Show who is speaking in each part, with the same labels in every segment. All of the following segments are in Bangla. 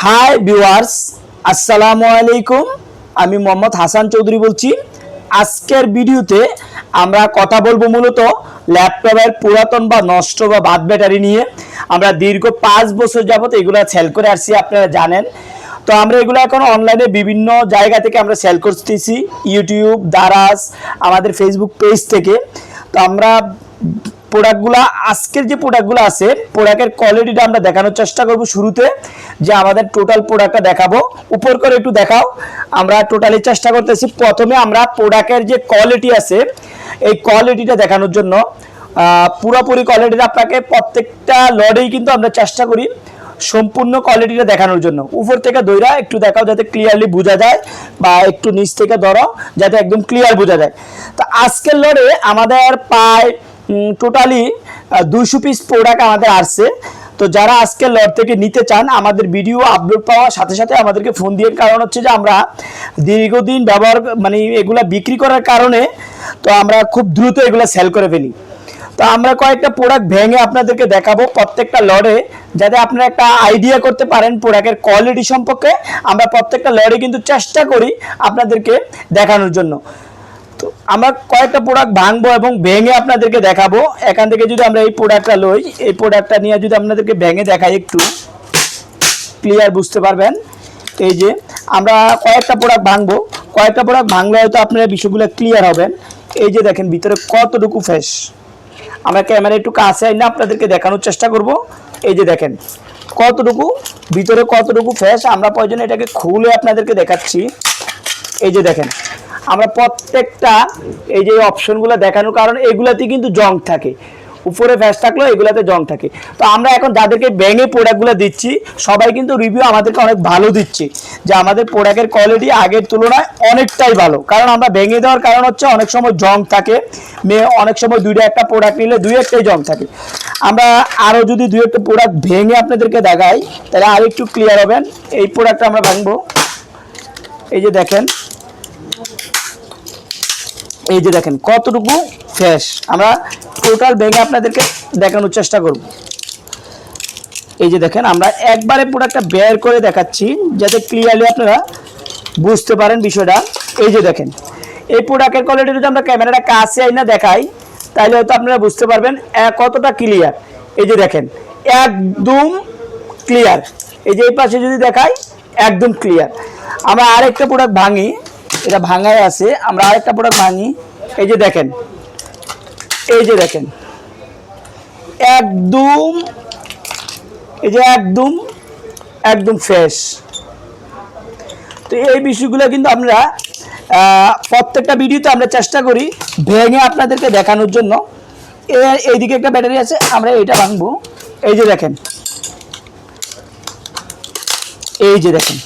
Speaker 1: হাই ভিউয়ার্স আসসালামু আলাইকুম আমি মোহাম্মদ হাসান চৌধুরী বলছি। আজকের ভিডিওতে আমরা কথা বলব মূলত ল্যাপটপের পুরাতন বা নষ্ট বা বাদ ব্যাটারি নিয়ে। আমরা দীর্ঘ পাঁচ বছর যাবত এগুলো সেল করে আসছি, আপনারা জানেন। তো আমরা এগুলো এখন অনলাইনে বিভিন্ন জায়গা থেকে আমরা সেল করতেছি ইউটিউব দারাজ আমাদের ফেসবুক পেজ থেকে। তো আমরা প্রোডাক্টগুলো, আজকের যে প্রোডাক্টগুলো আছে, প্রোডাক্টের কোয়ালিটিটা আমরা দেখানোর চেষ্টা করব শুরুতে, যে আমাদের টোটাল প্রোডাক্টটা দেখাবো। উপর করে একটু দেখাও। আমরা টোটালি চেষ্টা করতেছি। প্রথমে আমরা প্রোডাক্টের যে কোয়ালিটি আছে, এই কোয়ালিটিটা দেখানোর জন্য। পুরোপুরি কোয়ালিটিটা আপনাকে প্রত্যেকটা লডেই কিন্তু আমরা চেষ্টা করি সম্পূর্ণ কোয়ালিটিটা দেখানোর জন্য। উপর থেকে দইরা একটু দেখাও যাতে ক্লিয়ারলি বোঝা যায়, বা একটু নিচ থেকে ধরো, যাতে একদম ক্লিয়ার বোঝা যায়। তো আজকের লড়ে আমাদের প্রায় টোটালি দুইশো পিস প্রোডাক্ট আমাদের আসছে। তো যারা আজকে লট থেকে নিতে চান, আমাদের ভিডিও আপলোড পাওয়ার সাথে সাথে আমাদেরকে ফোন দিয়ে, কারণ হচ্ছে যে আমরা দীর্ঘদিন ব্যবহার মানে এগুলা বিক্রি করার কারণে তো আমরা খুব দ্রুত এগুলো সেল করে ফেলি। তো আমরা কয়েকটা প্রোডাক্ট ভেঙে আপনাদেরকে দেখাবো প্রত্যেকটা লড়ে যাতে আপনারা একটা আইডিয়া করতে পারেন প্রোডাক্টের কোয়ালিটি সম্পর্কে। আমরা প্রত্যেকটা লড়ে কিন্তু চেষ্টা করি আপনাদেরকে দেখানোর জন্য। তো আমরা কয়েকটা প্রোডাক্ট ভাঙবো এবং ভেঙে আপনাদেরকে দেখাবো। এখান থেকে যদি আমরা এই প্রোডাক্টটা লই, এই প্রোডাক্টটা নিয়ে যদি আপনাদেরকে ভেঙে দেখাই একটু ক্লিয়ার বুঝতে পারবেন? এই যে, আমরা কয়েকটা প্রোডাক্ট ভাঙবো। কয়েকটা প্রোডাক্ট ভাঙলে হয়তো আপনারা বিষয়গুলো ক্লিয়ার হবেন। এই যে দেখেন, ভিতরে কতটুকু ফ্রেশ আমরা ক্যামেরা একটু কাছে আইনা আপনাদেরকে দেখানোর চেষ্টা করব। এই যে দেখেন, কতটুকু, ভিতরে কতটুকু ফ্রেশ আমরা প্রয়োজনে এটাকে খুলে আপনাদেরকে দেখাচ্ছি। এই যে দেখেন আমরা প্রত্যেকটা এই যে অপশনগুলো দেখানোর কারণ এগুলাতে কিন্তু জং থাকে। উপরে ফ্যাস থাকলেও এগুলাতে জং থাকে। তো আমরা এখন যাদেরকে ব্যাঙে প্রোডাক্টগুলো দিচ্ছি, সবাই কিন্তু রিভিউ আমাদেরকে অনেক ভালো দিচ্ছে। যে আমাদের প্রোডাক্টের কোয়ালিটি আগের তুলনায় অনেকটাই ভালো। কারণ আমরা ভেঙে দেওয়ার কারণ হচ্ছে অনেক সময় জং থাকে। মেয়ে অনেক সময় দুইটা একটা প্রোডাক্ট নিলে দুই একটাই জং থাকে। আমরা আরও যদি দুই একটা প্রোডাক্ট ভেঙে আপনাদেরকে দেখাই, তাহলে আর একটু ক্লিয়ার হবেন। এই প্রোডাক্টটা আমরা ভাঙবো। এই যে দেখেন। এই যে দেখেন, কতটুকু ফ্রেশ। আমরা টোটাল ভেঙে আপনাদেরকে দেখানোর চেষ্টা করব। এই যে দেখেন, আমরা একবারে প্রোডাক্টটা বের করে দেখাচ্ছি, যাতে ক্লিয়ারলি আপনারা বুঝতে পারেন বিষয়টা। এই যে দেখেন, এই প্রোডাক্টের কোয়ালিটি যদি আমরা ক্যামেরাটা কাছে আই না দেখাই, তাহলে হয়তো আপনারা বুঝতে পারবেন কতটা ক্লিয়ার এই যে দেখেন, একদম ক্লিয়ার এই যে এই পাশে যদি দেখাই, একদম ক্লিয়ার আমরা আরেকটা প্রোডাক্ট ভাঙি। এটা ভাঙায় আছে। আমরা আরেকটা প্রোডাক্ট ভাঙি। এই যে দেখেন। এই যে দেখেন। একদম, এই যে একদম একদম ফ্রেশ তো এই বিষয়গুলো কিন্তু আমরা প্রত্যেকটা ভিডিওতে আমরা চেষ্টা করি ভেঙে আপনাদেরকে দেখানোর জন্য। এইদিকে একটা ব্যাটারি আছে, আমরা এটা ভাঙবো। এই যে দেখেন। এই যে দেখেন।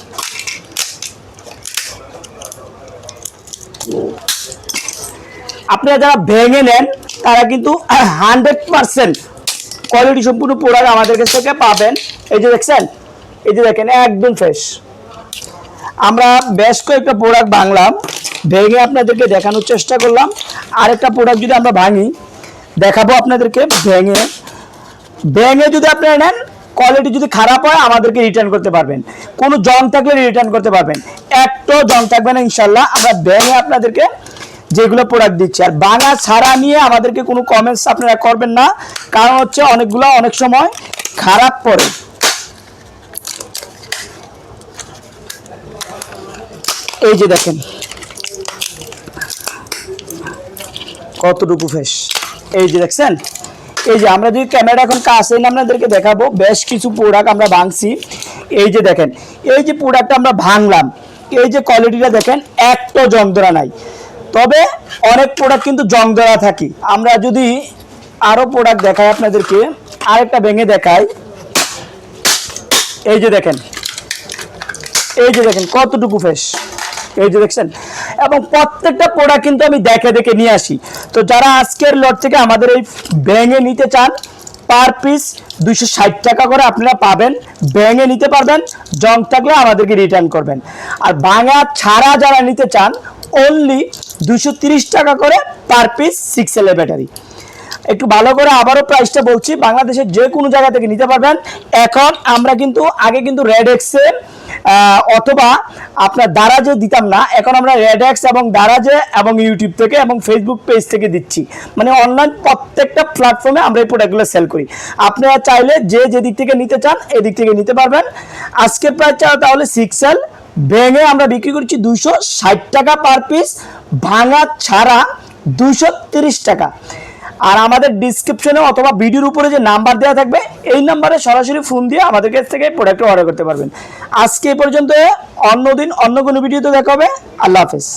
Speaker 1: আপনারা যারা ভেঙে নেন, তারা কিন্তু হান্ড্রেড পার্সেন্ট কোয়ালিটি সম্পূর্ণ প্রোডাক্ট আমাদের কাছ থেকে পাবেন। এই যে দেখছেন, এই যে দেখেন, একদম ফ্রেশ আমরা বেশ কয়েকটা প্রোডাক্ট ভাঙলাম, ভেঙে আপনাদেরকে দেখানোর চেষ্টা করলাম। আরেকটা প্রোডাক্ট যদি আমরা ভাঙি, দেখাবো আপনাদেরকে, ভেঙে। ভেঙে যদি আপনারা নেন কোয়ালিটি যদি খারাপ হয়, আমাদেরকে রিটার্ন করতে পারবেন। কোনো জং থাকলে রিটার্ন করতে পারবেন। একটাও জং থাকবে না ইনশাল্লাহ আমরা ভেঙে আপনাদেরকে যেগুলো প্রোডাক্ট দিচ্ছি। আর বাঙা ছাড়া নিয়ে আমাদেরকে কোনো কমেন্টস আপনারা করবেন না। কারণ হচ্ছে অনেকগুলো অনেক সময় খারাপ পড়ে। এই যে দেখেন। কতটুকু ফেস এই যে দেখছেন? এই যে আমরা যদি ক্যামেরা এখন কাছে আপনাদেরকে দেখাবো, বেশ কিছু প্রোডাক্ট আমরা ভাঙছি। এই যে দেখেন, এই যে প্রোডাক্টটা আমরা ভাঙলাম। এই যে কোয়ালিটিটা দেখেন, একটা ধরা নাই। তবে অনেক প্রোডাক্ট কিন্তু জং ধরা থাকি। আমরা যদি আরও প্রোডাক্ট দেখাই আপনাদেরকে, আরেকটা ভেঙে দেখাই। এই যে দেখেন, এই যে দেখেন কতটুকু ফ্রেশ এই যে দেখছেন? এবং প্রত্যেকটা প্রোডাক্ট কিন্তু আমি দেখে দেখে নিয়ে আসি। তো যারা আজকের লট থেকে আমাদের এই ব্যাঙে নিতে চান পার পিস দুইশো ষাট টাকা করে আপনারা পাবেন। ব্যাঙে নিতে পারবেন জং থাকলে আমাদেরকে রিটার্ন করবেন। আর ভাঙা ছাড়া যারা নিতে চান অনলি দুশো টাকা করে per piece six L battery একটু ভালো করে আবারও প্রাইসটা বলছি, বাংলাদেশের যে কোনো জায়গা থেকে নিতে পারবেন। এখন আমরা কিন্তু, আগে কিন্তু রেড এক্সে অথবা আপনার দারাজে দিতাম না, এখন আমরা রেড এক্স এবং দারাজে এবং ইউটিউব থেকে এবং ফেসবুক পেজ থেকে দিচ্ছি। মানে অনলাইন প্রত্যেকটা প্ল্যাটফর্মে আমরা এই প্রোডাক্টগুলো সেল করি। আপনারা চাইলে যে যে দিক থেকে নিতে চান, এদিক থেকে নিতে পারবেন। আজকের প্রাইস তাহলে সিক্স ভেঙে আমরা বিক্রি করছি দুইশো ষাট টাকা পার পিস ভাঙা ছাড়া দুইশো তিরিশ টাকা। আর আমাদের ডিসক্রিপশনে অথবা ভিডিওর উপরে যে নাম্বার দেওয়া থাকবে, এই নাম্বারে সরাসরি ফোন দিয়ে আমাদের কাছ থেকে প্রোডাক্ট অর্ডার করতে পারবেন। আজকে এ পর্যন্ত অন্য দিন অন্য কোনো ভিডিওতে দেখা হবে। আল্লাহ হাফেজ।